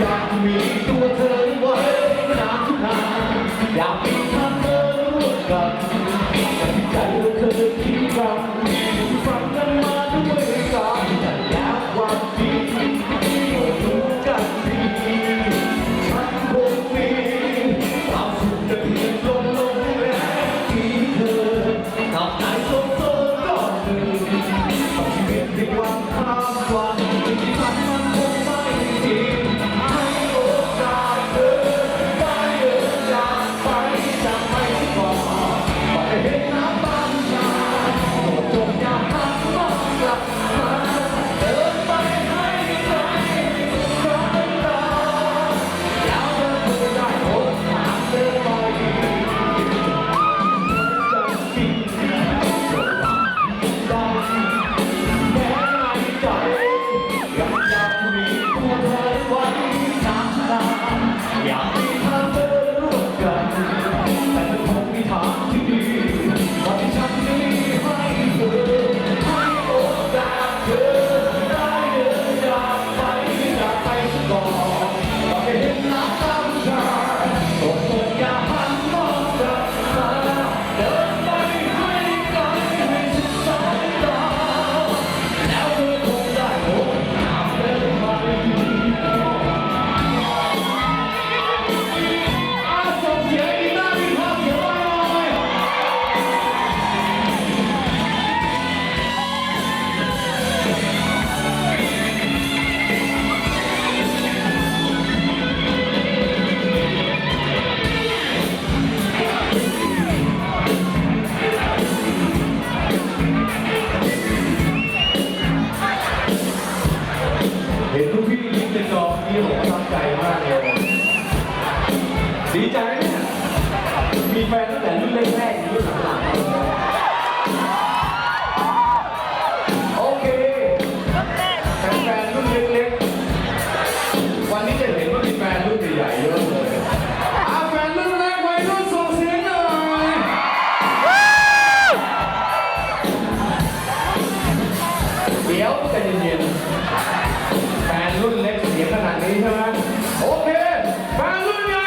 อยากมีตัวเธอไว้นานทุกนานอยากมีเธอร่วมกันใจเราเคยคิดกัน Yeah. ดีใจไหมเนี่ยมีแฟนตั้งแต่รุ่นแรกๆรุ่นหลังๆโอเคแฟนรุ่นเล็กๆ วันนี้จะเห็นว่ามีแฟนรุ่นใหญ่เยอะเลยแฟนรุ่นแรกวัรุ่นส่งเสียต่อเดียวใจเย็นแฟนรุ่นเล็กเสียงขนาดนี้ใช่ไหมโอเคแฟนรุ่นใหญ่